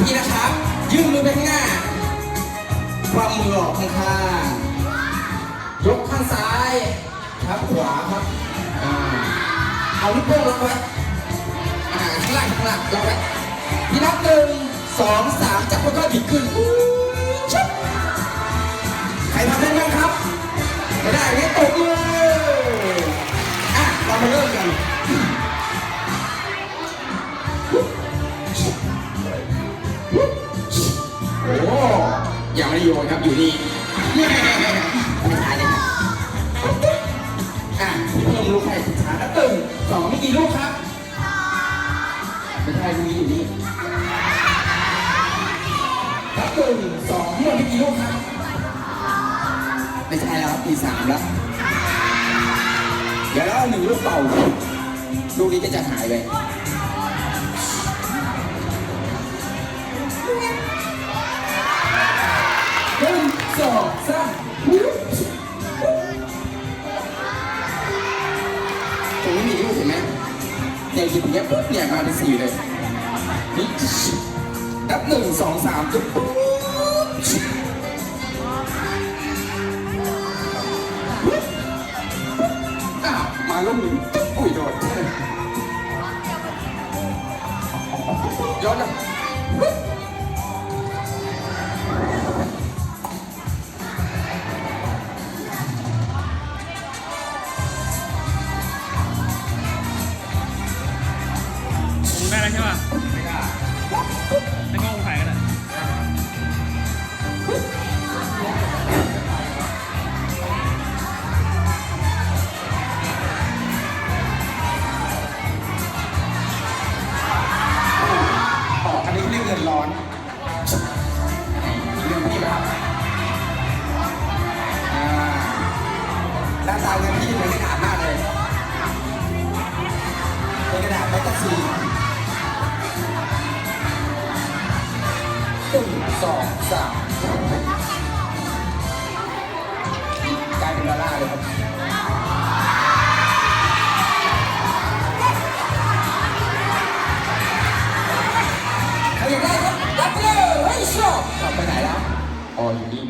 พี่นะครับ ยื่นมือไปข้างหน้าความมือออกข้างข้างๆยกข้างซ้ายครับขวาครับอ่าเอานิ้วโป้งล็อกไว้อ่าข้างล่างข้างล่างล็อกไว้พี่นับหนึ่งสองสามจับค่อยๆบิดขึ้น ยังไม่ได้โยนครับอยู่นี่ไม่ทายเลยครับอะเพิ่มลูกให้ช้าแล้วตึงสองมีกี่ลูกครับไม่ใช่ลูกนี้อยู่นี่ครับตึงสองหมดมีกี่ลูกครับไม่ใช่แล้วครับมีสามแล้วเดี๋ยวแล้วเอาหนึ่งลูกเป่าลูกนี้ก็จะหายไป องสามตรงนี้มีลูกเห็นไหมเนี่ยหยิบอย่างเงี้ยปุ๊บเนี่ยมาเป็นสี่เลยนี่นับหนึ่งสองสามจุดปุ๊บอ้าวมาลูกหนึ่งอุ้ยโดดย้อนะ ได้แล้วใช่ป่ะไม่ได้ให้กล้องถ่ายกันอะออกอันนี้เรียกเงินร้อนเรื่องพี่ครับอ่าหน้าตาเงินพี่เหมือนกระดาษมากเลยเป็นกระดาษแมกกาซีน สองสามกลายเป็นดอลลาร์เลยครับใครอยากได้ครับรับไปเลยเฮ้ยชอบกลับไปไหนแล้วอ๋ออยู่นี่